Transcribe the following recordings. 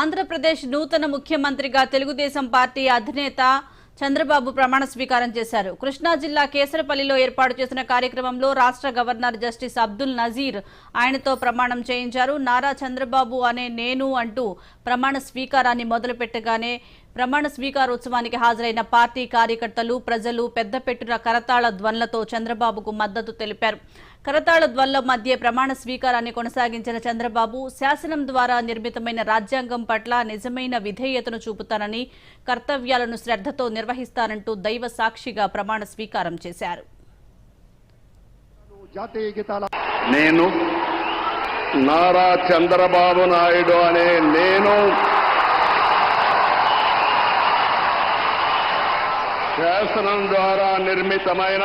ఆంధ్రప్రదేశ్ నూతన ముఖ్యమంత్రిగా తెలుగుదేశం పార్టీ అధినేత చంద్రబాబు ప్రమాణ స్వీకారం చేశారు. కృష్ణా జిల్లా కేసరపల్లిలో ఏర్పాటు చేసిన కార్యక్రమంలో రాష్ట్ర గవర్నర్ జస్టిస్ అబ్దుల్ నజీర్ ఆయనతో ప్రమాణం చేయించారు. నారా చంద్రబాబు అనే నేను అంటూ ప్రమాణ స్వీకారాన్ని మొదలుపెట్టగానే ప్రమాణ స్వీకారోత్సవానికి హాజరైన పార్టీ కార్యకర్తలు ప్రజలు పెద్దపెట్టున కరతాళ ధ్వన్లతో చంద్రబాబుకు మద్దతు తెలిపారు. కరతాళ ధ్వన్ల మధ్య ప్రమాణ స్వీకారాన్ని కొనసాగించిన చంద్రబాబు శాసనం ద్వారా నిర్మితమైన రాజ్యాంగం పట్ల నిజమైన విధేయతను చూపుతానని కర్తవ్యాలను శ్రద్ధతో నిర్వహిస్తానంటూ దైవ సాక్షిగా ప్రమాణ స్వీకారం చేశారు. నేను నారా చంద్రబాబు నాయుడు అనే నేను శాసనం ద్వారా నిర్మితమైన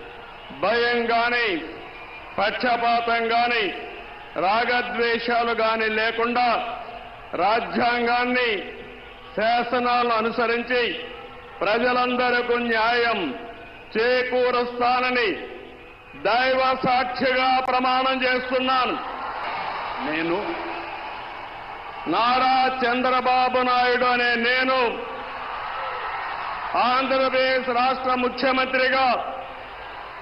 భయం గాని పక్షపాతం గాని రాగద్వేషాలు గాని లేకుండా రాజ్యాంగాన్ని శాసనాలను అనుసరించి ప్రజలందరకు న్యాయం చేకూరుస్తానని దైవ సాక్షిగా ప్రమాణం చేస్తున్నాను. నేను నారా చంద్రబాబు నాయుడు అనే నేను ఆంధ్రప్రదేశ్ రాష్ట్ర ముఖ్యమంత్రిగా